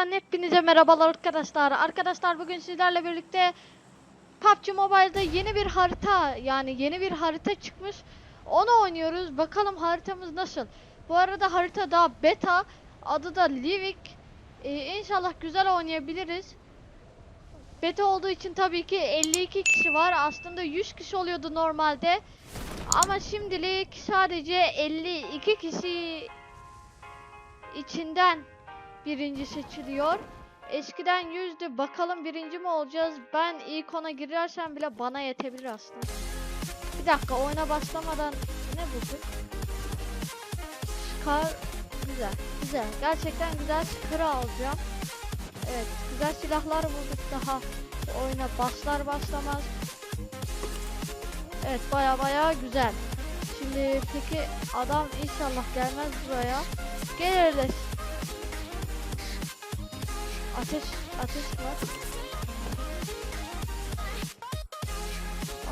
Tekrardan hepinize merhabalar arkadaşlar. Arkadaşlar bugün sizlerle birlikte PUBG Mobile'da yeni bir harita yani yeni bir harita çıkmış. Onu oynuyoruz. Bakalım haritamız nasıl. Bu arada harita daha beta. Adı da Livik. Ee, inşallah güzel oynayabiliriz. Beta olduğu için tabii ki 52 kişi var. Aslında 100 kişi oluyordu normalde. Ama şimdilik sadece 52 kişi içinden birinci seçiliyor. Eskiden yüzdü. Bakalım birinci mi olacağız? Ben ilk ona girersem bile bana yetebilir aslında. Bir dakika oyuna başlamadan ne bulduk? Scar güzel. Güzel. Gerçekten güzel Scar'ı alacağım. Evet. Güzel silahlar bulduk daha. Oyuna başlar başlamaz. Evet baya baya güzel. Şimdi peki adam inşallah gelmez buraya. Gelir de Ateş, ateş var.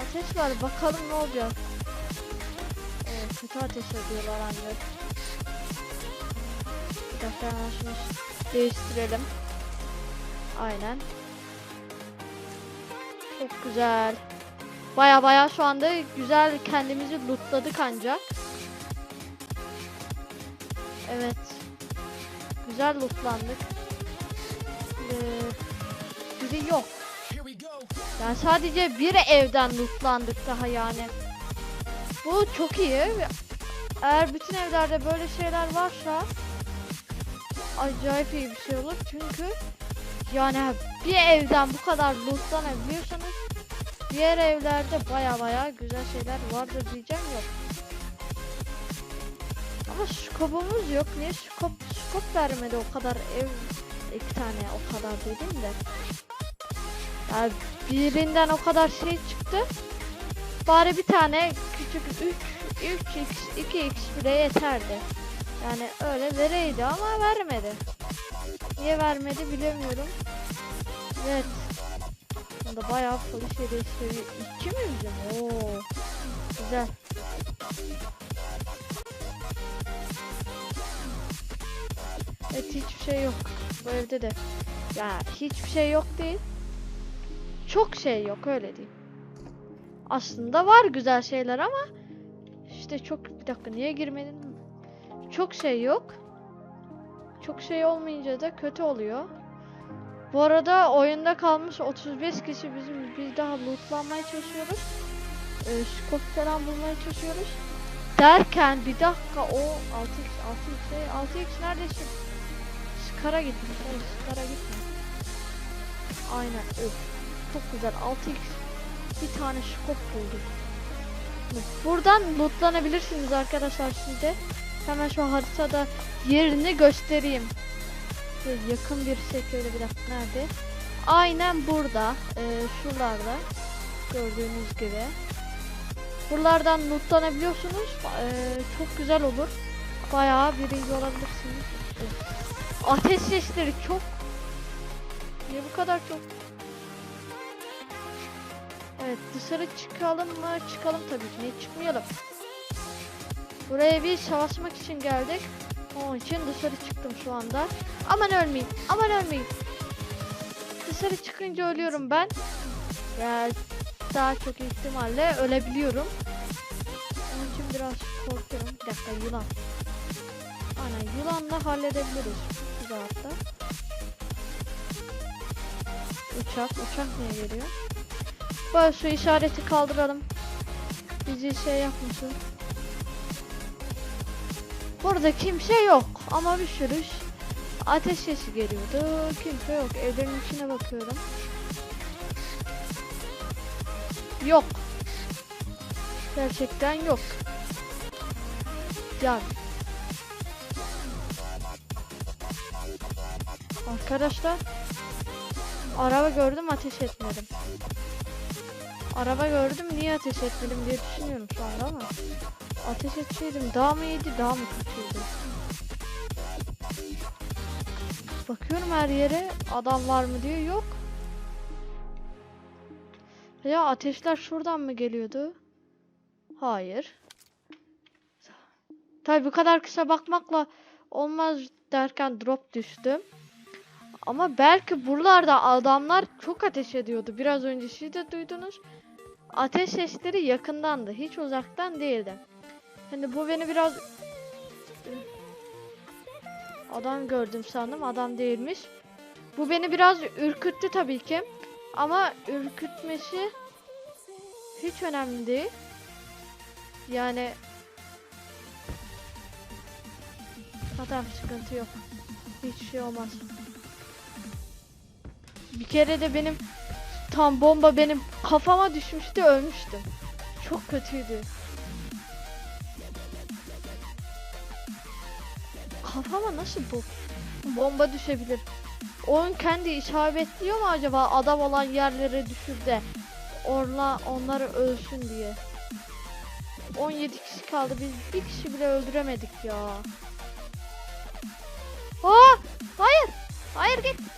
Ateş var. Bakalım ne olacak. Evet, kötü ateş ediyorlar ancak. Bir dakika hemen şunu değiştirelim. Aynen. Çok güzel. Baya baya şu anda güzel kendimizi lootladık ancak. Evet. Güzel lootlandık. Biri yok. Yani sadece bir evden lootlandık daha yani. Bu çok iyi. Eğer bütün evlerde böyle şeyler varsa acayip iyi bir şey olur. Çünkü yani bir evden bu kadar lootlanabiliyorsanız diğer evlerde baya baya güzel şeyler vardır diyeceğim yok. Ama skopumuz yok. Niye skop skop vermedi o kadar ev iki tane o kadar dedim de. Yani birinden o kadar şey çıktı. Bari bir tane küçük 3 3x 2x bile yeterdi. Yani öyle vereydi ama vermedi. Niye vermedi bilemiyorum. Evet. Bunda bayağı polis yedi seviye 2 mi bizim? Oo. Güzel. Evet hiçbir şey yok. Bu evde de. Ya hiçbir şey yok değil. Çok şey yok öyle diyeyim. Aslında var güzel şeyler ama işte çok bir dakika niye girmedin? Çok şey yok. Çok şey olmayınca da kötü oluyor. Bu arada oyunda kalmış 35 kişi bizim biz daha lootlanmaya çalışıyoruz. Ee, scope falan bulmaya çalışıyoruz. Derken bir dakika o 6x 6x şey 6x neredesin? Skara gitmiş. Hayır Skara gitme. Aynen öf. Çok güzel 6x bir tane scope bulduk. Buradan lootlanabilirsiniz arkadaşlar sizde. Hemen şu haritada yerini göstereyim. Yakın bir şekilde bir dakika nerede? Aynen burada. Ee, şuralarda. Gördüğünüz gibi. Buralardan lootlanabiliyorsunuz. Ee, çok güzel olur. Bayağı birinci olabilirsiniz. Ateş sesleri çok. Niye bu kadar çok? Evet dışarı çıkalım mı? Çıkalım tabii ki. Niye çıkmayalım? Buraya bir savaşmak için geldik. Onun için dışarı çıktım şu anda. Aman ölmeyin. Aman ölmeyin. Dışarı çıkınca ölüyorum ben. Ya daha çok ihtimalle ölebiliyorum. Onun için biraz korkuyorum. Bir dakika yılan. Aynen yılanla halledebiliriz. Güzel hatta. Uçak. Uçak niye geliyor? Böyle şu işareti kaldıralım. Bizi şey yapmasın. Burada kimse yok ama bir sürü ateş sesi geliyordu. Kimse yok. Evlerin içine bakıyorum. Yok. Gerçekten yok. Yani. Arkadaşlar. Araba gördüm ateş etmedim. Araba gördüm niye ateş etmedim diye düşünüyorum şu anda ama. Ateş etseydim daha mı iyiydi daha mı kötüydü? Bakıyorum her yere adam var mı diye yok. Ya ateşler şuradan mı geliyordu? Hayır. Tabi bu kadar kısa bakmakla olmaz derken drop düştüm. Ama belki buralarda adamlar çok ateş ediyordu. Biraz önce siz de duydunuz. Ateş sesleri yakındandı. Hiç uzaktan değildi. Şimdi bu beni biraz adam gördüm sandım. Adam değilmiş. Bu beni biraz ürküttü tabii ki. Ama ürkütmesi hiç önemli değil. Yani Tamam sıkıntı yok. Hiç şey olmaz. Bir kere de benim tam bomba benim kafama düşmüştü ölmüştüm. Çok kötüydü. Kafama nasıl bu bomba düşebilir? Oyun kendi isabetliyor mu acaba adam olan yerlere düşür de orla onları ölsün diye. 17 kişi kaldı biz bir kişi bile öldüremedik ya. Aa! Hayır! Hayır! Git!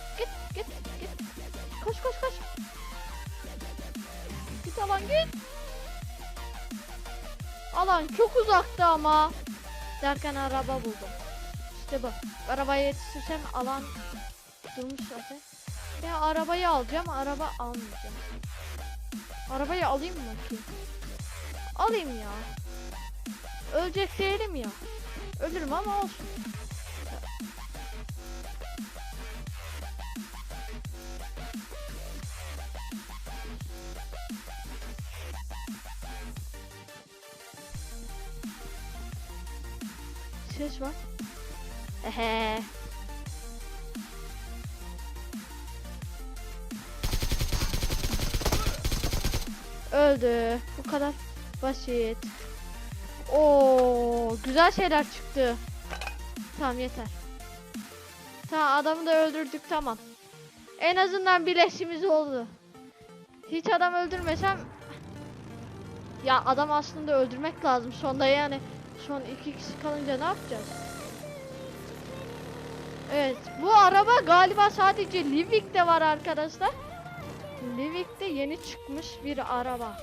Alan git! Alan çok uzakta ama. Derken araba buldum. İşte bu. Arabaya yetişirsem alan durmuş zaten. Ya arabayı alacağım, araba almayacağım. Arabayı alayım mı ki? Alayım ya. Ölecek değilim ya. Ölürüm ama olsun. Ses var. Ehe. Öldü. Bu kadar basit. Oo, güzel şeyler çıktı. Tamam yeter. Tamam adamı da öldürdük tamam. En azından bileşimiz oldu. Hiç adam öldürmesem ya adam aslında öldürmek lazım sonda yani son iki kişi kalınca ne yapacağız? Evet bu araba galiba sadece Livik'te var arkadaşlar. Livik'te yeni çıkmış bir araba.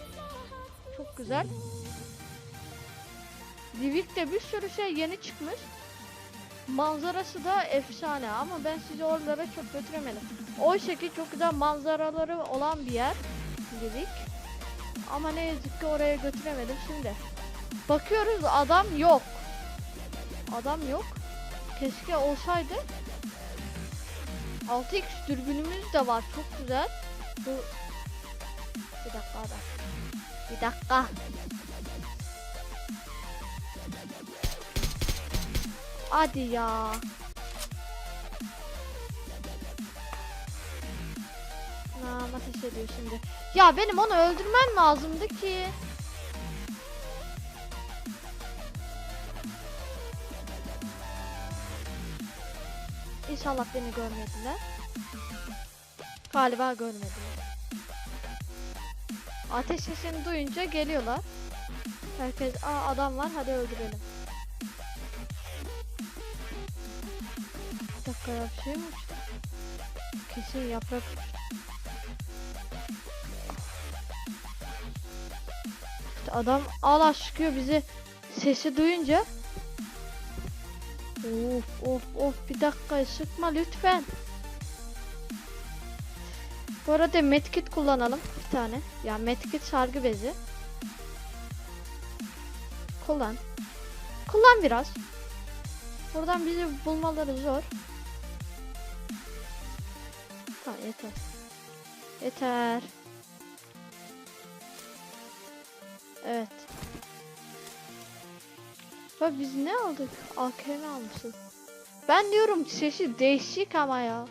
Çok güzel. Livik'te bir sürü şey yeni çıkmış. Manzarası da efsane ama ben sizi oralara çok götüremedim. Oysa ki çok güzel manzaraları olan bir yer Livik. Ama ne yazık ki oraya götüremedim şimdi. Bakıyoruz adam yok. Adam yok. Keşke olsaydı. 6x dürbünümüz de var. Çok güzel. Bu bir dakika adam. Bir dakika. Hadi ya. Nam ateş ediyor şimdi. Ya benim onu öldürmem lazımdı ki. İnşallah beni görmediler. Galiba görmediler. Ateş sesini duyunca geliyorlar. Herkes aa adam var hadi öldürelim. Bir dakika ya bir şey mi uçtu? Kesin yaprak. İşte adam ala çıkıyor bizi sesi duyunca. Of of of bir dakika sıkma lütfen. Bu arada medkit kullanalım bir tane. Ya medkit sargı bezi. Kullan. Kullan biraz. Buradan bizi bulmaları zor. Tamam yeter. Yeter. Evet. Bak biz ne aldık? AKM almışız. Ben diyorum sesi değişik ama ya.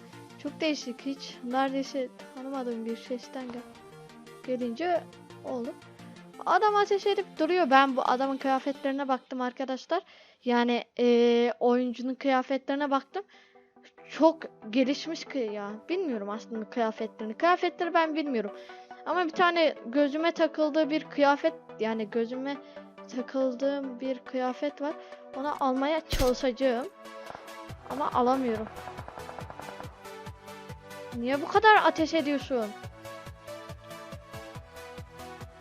Çok değişik hiç. Neredeyse tanımadığım bir sesten gel gelince oldu. Adam ateş edip duruyor. Ben bu adamın kıyafetlerine baktım arkadaşlar. Yani eee, oyuncunun kıyafetlerine baktım. Çok gelişmiş ya. Bilmiyorum aslında kıyafetlerini. Kıyafetleri ben bilmiyorum. Ama bir tane gözüme takıldığı bir kıyafet yani gözüme takıldığım bir kıyafet var. Onu almaya çalışacağım. Ama alamıyorum. Niye bu kadar ateş ediyorsun?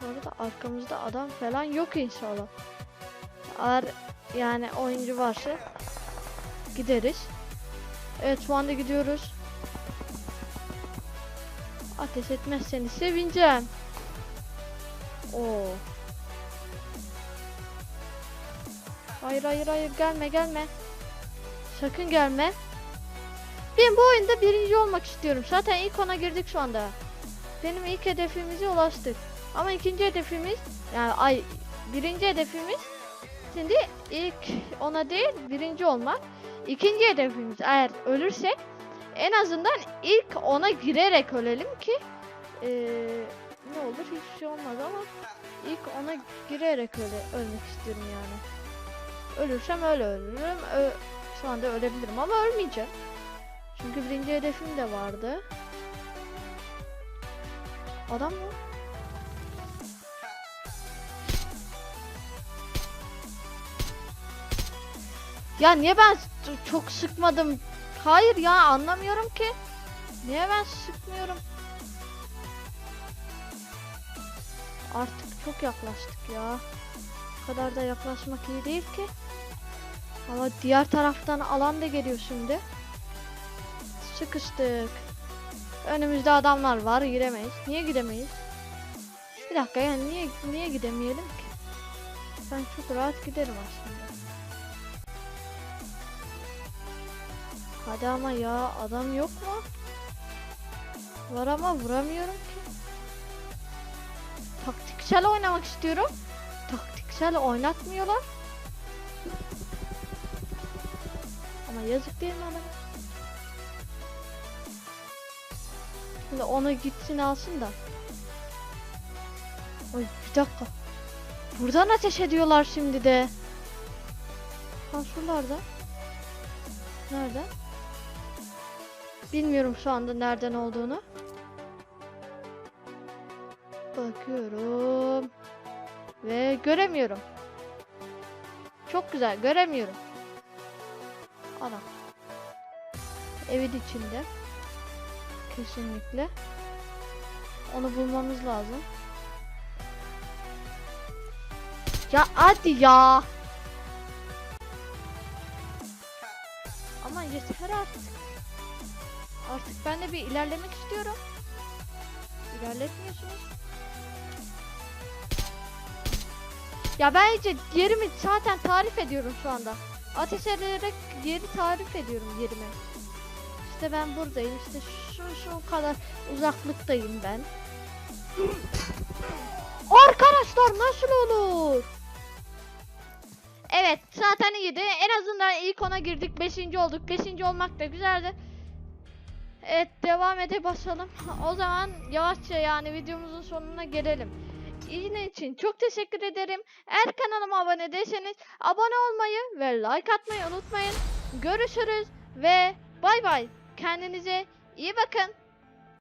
Bu arada arkamızda adam falan yok inşallah. Eğer yani oyuncu varsa gideriz. Evet şu anda gidiyoruz. Pes etmezseniz sevineceğim. Oo. Hayır hayır hayır gelme gelme. Sakın gelme. Ben bu oyunda birinci olmak istiyorum. Zaten ilk ona girdik şu anda. Benim ilk hedefimize ulaştık. Ama ikinci hedefimiz yani ay birinci hedefimiz şimdi ilk ona değil birinci olmak. İkinci hedefimiz eğer ölürsek en azından ilk ona girerek ölelim ki eee, ne olur hiçbir şey olmaz ama ilk ona girerek öyle ölmek istiyorum yani. Ölürsem öyle ölürüm. Ö- şu anda ölebilirim ama ölmeyeceğim. Çünkü birinci hedefim de vardı. Adam mı? Ya niye ben çok sıkmadım? Hayır ya anlamıyorum ki. Niye ben sıkmıyorum? Artık çok yaklaştık ya. Bu kadar da yaklaşmak iyi değil ki. Ama diğer taraftan alan da geliyor şimdi. Sıkıştık. Önümüzde adamlar var giremeyiz. Niye gidemeyiz? Bir dakika yani niye niye gidemeyelim ki? Ben çok rahat giderim aslında. Hadi ama ya adam yok mu? Var ama vuramıyorum ki. Taktiksel oynamak istiyorum. Taktiksel oynatmıyorlar. Ama yazık değil mi adama? Şimdi onu gitsin alsın da. Oy bir dakika. Buradan ateş ediyorlar şimdi de. Şuralarda. Nerede? Bilmiyorum şu anda nereden olduğunu. Bakıyorum. Ve göremiyorum. Çok güzel göremiyorum. Ana. Evin içinde. Kesinlikle. Onu bulmamız lazım. Ya hadi ya. Ama yeter artık. Artık ben de bir ilerlemek istiyorum. İlerletmiyorsunuz. Ya ben iyice yerimi zaten tarif ediyorum şu anda. Ateş ederek yeri tarif ediyorum yerimi. İşte ben buradayım. İşte şu şu kadar uzaklıktayım ben. Arkadaşlar nasıl olur? Evet zaten iyiydi. En azından ilk ona girdik. Beşinci olduk. Beşinci olmak da güzeldi. Evet devam ede basalım. O zaman yavaşça yani videomuzun sonuna gelelim. İzlediğiniz için çok teşekkür ederim. Eğer kanalıma abone değilseniz abone olmayı ve like atmayı unutmayın. Görüşürüz ve bay bay. Kendinize iyi bakın.